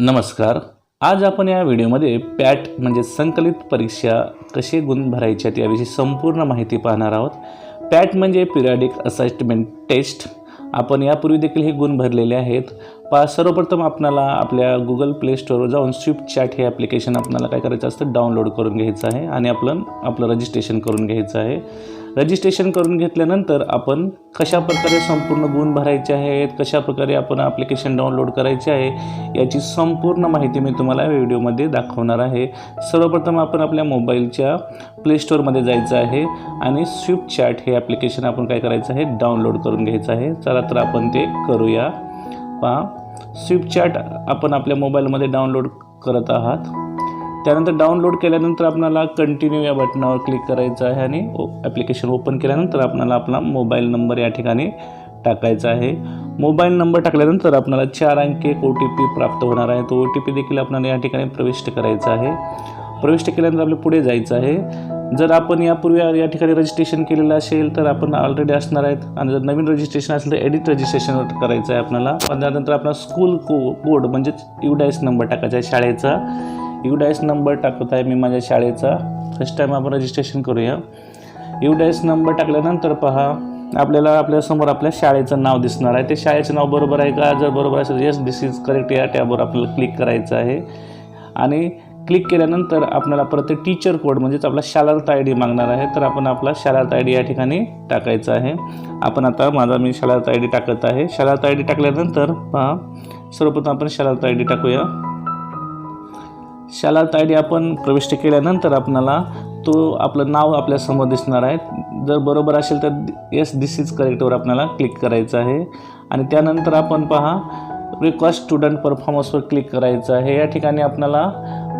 नमस्कार. आज आपण या व्हिडिओमध्ये पॅट म्हणजे संकलित परीक्षा कसे गुण भरायच्यात याविषयी संपूर्ण माहिती पाहणार आहोत. पॅट म्हणजे पिरियडिक असेसमेंट टेस्ट. आपण यापूर्वी देखील हे गुण भरलेले आहेत. पा सर्वप्रथम आपणाला आपल्या गुगल प्ले स्टोअरवर जाऊन स्विफ्ट चॅट हे ॲप्लिकेशन आपल्याला काय करायचं असतं डाउनलोड करून घ्यायचं आहे आणि आपण आपलं रजिस्ट्रेशन करून घ्यायचं आहे. रजिस्ट्रेशन करून घेतल्यानंतर आपण कशा प्रकारे संपूर्ण गुण भरायचे आहेत कशा प्रकारे आपण ॲप्लिकेशन डाउनलोड करायचे आहे याची संपूर्ण माहिती मी तुम्हाला व्हिडिओमध्ये दाखवणार आहे. सर्वप्रथम आपण आपल्या मोबाईलच्या प्ले स्टोअरमध्ये जायचं आहे आणि स्विफ्ट चॅट हे ॲप्लिकेशन आपण काय करायचं आहे डाउनलोड करून घ्यायचं आहे. चला तर आपण ते करूया. पहा. स्विपचॅट आपण आपल्या मोबाईलमध्ये डाउनलोड करत आहात. त्यानंतर डाउनलोड केल्यानंतर आपल्याला कंटिन्यू या बटनावर क्लिक करायचं आहे आणि ॲप्लिकेशन ओपन केल्यानंतर आपल्याला आपला मोबाईल नंबर या ठिकाणी टाकायचा आहे. मोबाईल नंबर टाकल्यानंतर आपल्याला चार अंकी एक ओ टी पी प्राप्त होणार आहे. तो ओ टी पी देखील आपल्याला या ठिकाणी प्रविष्ट करायचा आहे. प्रविष्ट केल्यानंतर आपल्याला पुढे जायचं आहे. जर आपण यापूर्वी या ठिकाणी रजिस्ट्रेशन केलेलं असेल तर आपण ऑलरेडी असणार आहेत. आणि जर नवीन रजिस्ट्रेशन असेल तर एडिट रजिस्ट्रेशन करायचं आहे आपल्याला. त्यानंतर आपला स्कूल को कोड म्हणजेच युडायस नंबर टाकायचा आहे शाळेचा. युडायस नंबर टाकत आहे मी माझ्या शाळेचा. फर्स्ट टाईम आपण रजिस्ट्रेशन करूया. युडायस नंबर टाकल्यानंतर पहा आपल्याला आपल्यासमोर आपल्या शाळेचं नाव दिसणार आहे. ते शाळेचं नाव बरोबर आहे का? जर बरोबर असेल येस दिस इज करेक्ट या टॅबवर आपल्याला क्लिक करायचं आहे. आणि क्लिक केल्यानंतर आपल्याला परत टीचर कोड म्हणजेच आपला शालार्थ आय डी मागणार आहे. तर आपण आपला शालार्थ आय डी या ठिकाणी टाकायचा आहे. आपण आता माझा मी शालार्थ आय डी टाकत आहे. शालार्थ आय डी टाकल्यानंतर पहा सर्वप्रथम आपण शालार्थ आय डी टाकूया. शालार्थ आय डी आपण प्रविष्ट केल्यानंतर आपणाला तो आपलं नाव आपल्यासमोर दिसणार आहे. जर बरोबर असेल तर येस दिस इज करेक्टवर आपल्याला क्लिक करायचं आहे. आणि त्यानंतर आपण पहा रिक्वेस्ट स्टुडंट परफॉर्मन्सवर क्लिक करायचं आहे. या ठिकाणी आपल्याला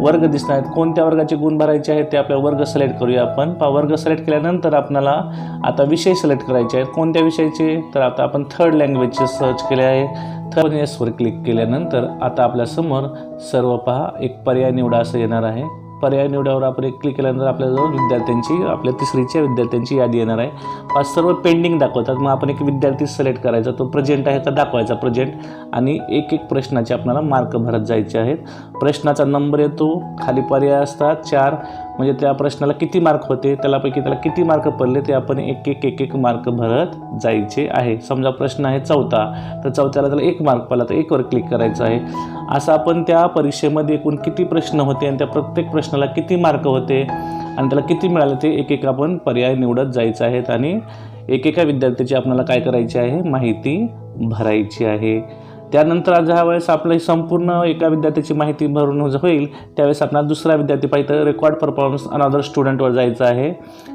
वर्ग दिसणार आहेत. कोणत्या वर्गाचे गुण भरायचे आहेत ते आपल्या वर्ग सिलेक्ट करूया आपण. पहा वर्ग सिलेक्ट केल्यानंतर आपल्याला आता विषय सिलेक्ट करायचे आहेत. कोणत्या विषयाचे? तर आता आपण थर्ड लँग्वेजचे सर्च केले आहे. थर्ड येसवर क्लिक केल्यानंतर आता आपल्यासमोर सर्व पहा एक पर्याय निवडा असं येणार आहे. पर्याय निवड्यावर आपण एक क्लिक केल्यानंतर आपल्याजवळ विद्यार्थ्यांची आपल्या तिसरीच्या विद्यार्थ्यांची यादी येणार आहे. पाच सर्व पेंडिंग दाखवतात. मग आपण एक विद्यार्थी सिलेक्ट करायचा. तो प्रेझेंट आहे का दाखवायचा प्रेझेंट आणि एक एक प्रश्नाचे आपल्याला मार्क भरत जायचे आहेत. प्रश्नाचा नंबर येतो. खाली पर्याय असतात. चार म्हणजे त्या प्रश्नाला किती मार्क होते त्यालापैकी त्याला किती मार्क पडले ते आपण एक एक एक एक मार्क भरत जायचे आहे. समजा प्रश्न आहे चौथा तर चौथ्याला त्याला एक मार्क पडला तर एकवर क्लिक करायचं आहे. असं आपण त्या परीक्षेमध्ये एकूण किती प्रश्न होते आणि त्या प्रत्येक प्रश्नाला किती मार्क होते आणि त्याला किती मिळाले ते एक एक आपण पर्याय निवडत जायचं आहेत आणि एकेका विद्यार्थ्याची आपल्याला काय करायची आहे? माहिती भरायची आहे. त्यानंतर ज्या वेळेस आपलं संपूर्ण एका विद्यार्थ्याची माहिती भरून होईल त्यावेळेस आपल्याला दुसरा विद्यार्थी पाहिजे रेकॉर्ड परफॉर्मन्स अनदर स्टुडंटवर जायचं आहे.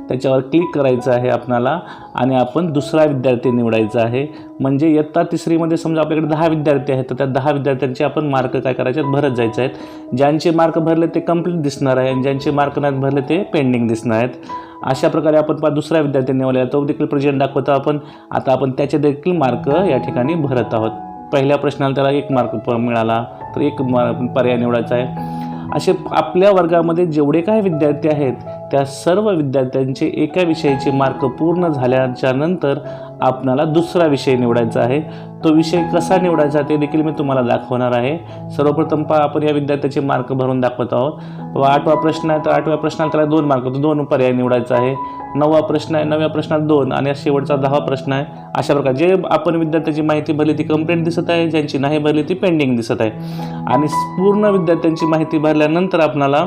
त्याच्यावर क्लिक करायचं आहे आपणाला आणि आपण दुसरा विद्यार्थी निवडायचा आहे. म्हणजे इयत्ता तिसरीमध्ये समजा आपल्याकडे दहा विद्यार्थी आहेत तर त्या दहा विद्यार्थ्यांचे आपण मार्क काय करायचे आहेत? भरत जायचे आहेत. ज्यांचे मार्क भरले ते कंप्लीट दिसणार आहे आणि ज्यांचे मार्क नाहीत भरले ते पेंडिंग दिसणार आहेत. अशा प्रकारे आपण पा दुसरा विद्यार्थी निवडला तो देखील प्रेझेंट दाखवतो आपण. आता आपण त्याचे देखील मार्क या ठिकाणी भरत आहोत. पहिल्या प्रश्नाला त्याला एक मार्क प मिळाला तर एक मार पर्याय निवडायचा आहे. असे आपल्या वर्गामध्ये जेवढे काही विद्यार्थी आहेत त्या सर्व विद्यार्थ्यांचे एका विषयाचे मार्क पूर्ण झाल्याच्यानंतर आपणाला दुसरा विषय निवडायचा आहे. तो विषय कसा निवडायचा ते देखील मी तुम्हाला दाखवणार आहे. सर्वप्रथम पहा आपण या विद्यार्थ्याचे मार्क भरून दाखवत आहोत. व आठवा प्रश्न आहे तर आठव्या प्रश्नाला त्याला दोन मार्क दोन पर्याय निवडायचा आहे. नववा प्रश्न आहे नवव्या प्रश्नात दोन आणि शेवटचा दहावा प्रश्न आहे. अशा प्रकारे जे आपण विद्यार्थ्याची माहिती भरली ती कंप्लेंट दिसत आहे ज्यांची नाही भरली ती पेंडिंग दिसत आहे. आणि पूर्ण विद्यार्थ्यांची माहिती भरल्यानंतर आपणाला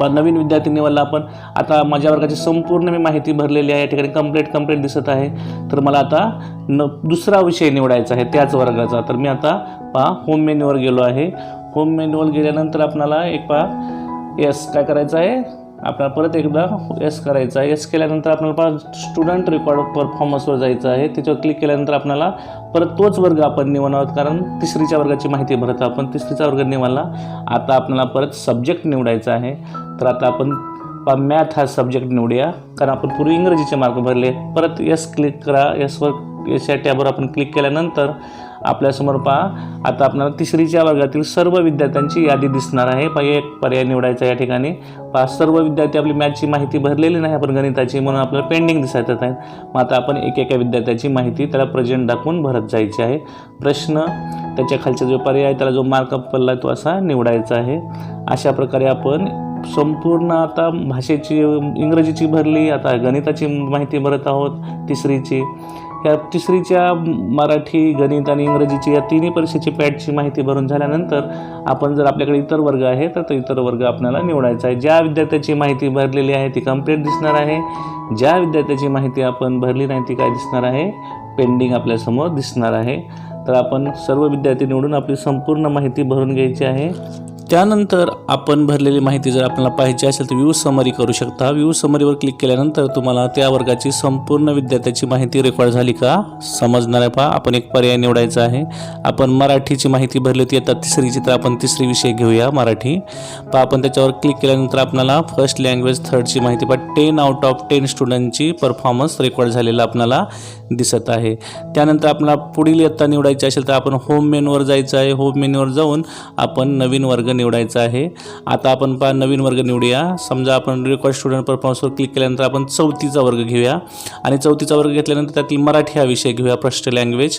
पण नवीन विद्यार्थी निवडला आपण आता माझ्या वर्गाची संपूर्ण मी माहिती भरलेली आहे. या ठिकाणी कंप्लीट कंप्लीट दिसत आहे. तर मला आता न दुसरा विषय निवडायचा आहे त्याच वर्गाचा. तर मी आता पहा होम मेन्यूवर गेलो आहे. होम मेन्यूवर गेल्यानंतर आपणाला एक पहा येस काय करायचं आहे? आपल्याला परत एकदा येस करायचं आहे. येस केल्यानंतर आपल्याला पहा स्टुडंट रेकॉर्ड परफॉर्मन्सवर जायचं आहे. त्याच्यावर क्लिक केल्यानंतर आपल्याला परत तोच वर्ग आपण निवडणार आहोत. कारण तिसरीच्या वर्गाची माहिती भरत आपण. तिसरीचा वर्ग निवडला. आता आपल्याला परत सब्जेक्ट निवडायचा आहे. तर आता आपण मॅथ हा सब्जेक्ट निवडूया. कारण आपण पूर्वी इंग्रजीचे मार्क भरले. परत यस क्लिक करा. यसवर यस या टॅबवर आपण क्लिक केल्यानंतर आपल्यासमोर पहा. आता आपल्याला तिसरीच्या वर्गातील सर्व विद्यार्थ्यांची यादी दिसणार आहे. पहा एक पर्याय निवडायचा या ठिकाणी. पहा सर्व विद्यार्थी आपली मॅथची माहिती भरलेली नाही आपण गणिताची म्हणून आपल्याला पेंडिंग दिसत आहेत. मग आता आपण एक एका विद्यार्थ्याची माहिती त्याला प्रेझेंट दाखवून भरत जायची आहे. प्रश्न त्याच्या खालचा जो पर्याय आहे त्याला जो मार्क पडला तो असा निवडायचा आहे. अशा प्रकारे आपण संपूर्ण आता भाषेची इंग्रजीची भरली आता गणिताची माहिती भरत आहोत तिसरीची. या तिसरीच्या मराठी गणित आणि इंग्रजीची या तिन्ही परीक्षेची पॅटची माहिती भरून झाल्यानंतर आपण जर आपल्याकडे इतर वर्ग आहे तर तो इतर वर्ग आपल्याला निवडायचा आहे. ज्या विद्यार्थ्याची माहिती भरलेली आहे ती कंप्लीट दिसणार आहे. ज्या विद्यार्थ्याची माहिती आपण भरली नाही ती काय दिसणार आहे? पेंडिंग आपल्यासमोर दिसणार आहे. तर आपण सर्व विद्यार्थी निवडून आपली संपूर्ण माहिती भरून घ्यायची आहे. त्यानंतर आपण भरलेली माहिती जर आपल्याला पाहिजे असेल तर व्यू समरी करू शकता. व्यू समरीवर क्लिक केल्यानंतर तुम्हाला त्या वर्गाची संपूर्ण विद्यार्थ्याची माहिती रेकॉर्ड झाली का? समजणार आहे पहा. आपण एक पर्याय निवडायचा आहे. आपण मराठीची माहिती भरली होती. आता तिसरीची तर आपण तिसरी विषय घेऊया मराठी. पहा आपण त्याच्यावर क्लिक केल्यानंतर आपल्याला फर्स्ट लँग्वेज थर्डची माहिती पहा. टेन आउट ऑफ टेन स्टुडंटची परफॉर्मन्स रेकॉर्ड झालेला आपल्याला दिसत आहे. त्यानंतर आपल्याला पुढील इयत्ता निवडायची असेल तर आपण होम मेनूवर जायचं आहे. होम मेनूवर जाऊन आपण नवीन वर्ग निवडायचा आहे. आता आपण पहा नवीन वर्ग निवडूया. समजा आपण रेकॉर्ड स्टुडंट परफॉर्मन्सवर क्लिक केल्यानंतर आपण चौथीचा वर्ग घेऊया. आणि चौथीचा वर्ग घेतल्यानंतर त्यातील मराठी हा विषय घेऊया फर्स्ट लँग्वेज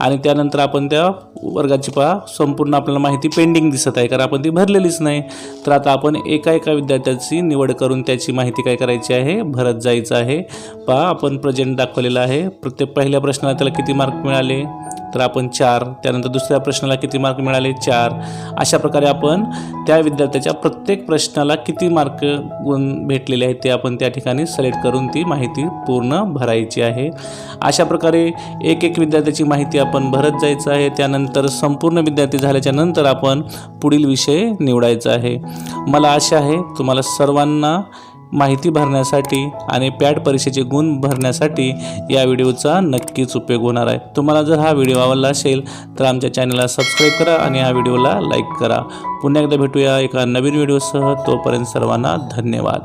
आणि त्यानंतर आपण त्या वर्गाची पहा संपूर्ण आपल्याला माहिती पेंडिंग दिसत आहे कारण आपण ती भरलेलीच नाही. तर आता आपण एका एका विद्यार्थ्याची निवड करून त्याची माहिती काय करायची आहे? भरत जायचं आहे. पहा आपण प्रेझेंट दाखवलेलं आहे. प्रत्येक पहिल्या प्रश्नाला त्याला किती मार्क मिळाले? तर आपण चार त्यानंतर दुसऱ्या प्रश्नाला किती मार्क मिळाले? चार. अशा प्रकारे आपण त्या विद्यार्थ्याच्या प्रत्येक प्रश्नाला किती मार्क गुण भेटलेले आहेत ते आपण त्या ठिकाणी सिलेक्ट करून ती माहिती पूर्ण भरायची आहे. अशा प्रकारे एक एक विद्यार्थ्याची माहिती आपण भरत जायचं आहे. त्यानंतर संपूर्ण विद्यार्थी झाल्याच्यानंतर आपण पुढील विषय निवडायचा आहे. मला आशा आहे तुम्हाला सर्वांना माहिती भरण्यासाठी आणि पॅट परीक्षेचे गुण भरण्यासाठी या व्हिडिओचा नक्कीच उपयोग होणार आहे. तुम्हाला जर हा व्हिडिओ आवडला असेल तर आमच्या चॅनलला सबस्क्राईब करा आणि ह्या व्हिडिओला लाईक करा. पुन्हा एकदा भेटूया एका नवीन व्हिडिओसह. तोपर्यंत सर्वांना धन्यवाद.